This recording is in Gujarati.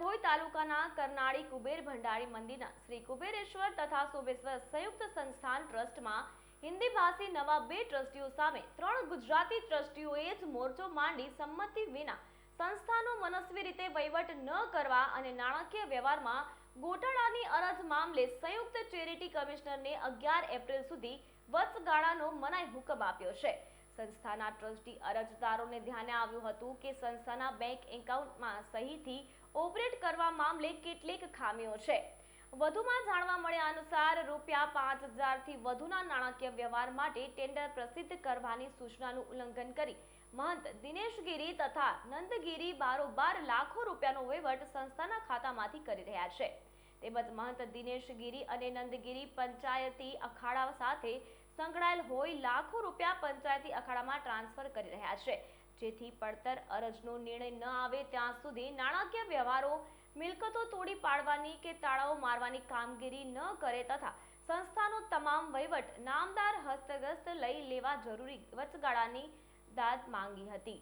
ડભોઈ તાલુકાના કરનાળી કુબેર ભંડારી મંદિરના શ્રી કુબેરેશ્વર તથા સોમેશ્વર સંયુક્ત સંસ્થાન ટ્રસ્ટમાં હિન્દી ભાષી નવા બે ટ્રસ્ટીઓ સામે ત્રણ ગુજરાતી ટ્રસ્ટીઓએ જ મોરચો માંડી સંમતિ વિના સંસ્થાનો મનસ્વી રીતે વહીવટ ન કરવા અને નાણાકીય વ્યવહારમાં ગોટાળાની અરજ મામલે સંયુક્ત ચેરિટી કમિશનરને અગિયાર એપ્રિલ સુધી વચગાળાનો મનાઈ હુકમ આપ્યો છે. સંસ્થાના ટ્રસ્ટી અરજદારોને ધ્યાને આવ્યું હતું કે સંસ્થાના બેંક એકાઉન્ટમાં સહીથી ઓપરેટ કરવા મામલે કેટલીક ખામીઓ છે. વધુમાં જાણવા મળ્યા અનુસાર રૂપિયા પાંચ હજારથી વધુના નાણાકીય વ્યવહાર માટે ટેન્ડર પ્રસિદ્ધ કરવાની સૂચનાનું ઉલ્લંઘન કરી મહંત દિનેશગીરી તથા નંદગીરી બારોબાર લાખો રૂપિયાનો વહીવટ સંસ્થાના ખાતામાંથી કરી રહ્યા છે. તેમજ મહંત દિનેશગીરી અને નંદગીરી પંચાયતી અખાડા સાથે સંકળાયેલ હોય લાખો રૂપિયા પંચાયતી અખાડામાં ટ્રાન્સફર કરી રહ્યા છે. જેથી પડતર અરજનો નિર્ણય ન આવે ત્યાં સુધી નાણાકીય વ્યવહારો મિલકતો તોડી પાડવાની કે તાળાઓ મારવાની કામગીરી ન કરે તથા સંસ્થાનો તમામ વહીવટ નામદાર હસ્તગસ્ત લઈ લેવા જરૂરી વચગાળાની દાદ માંગી હતી.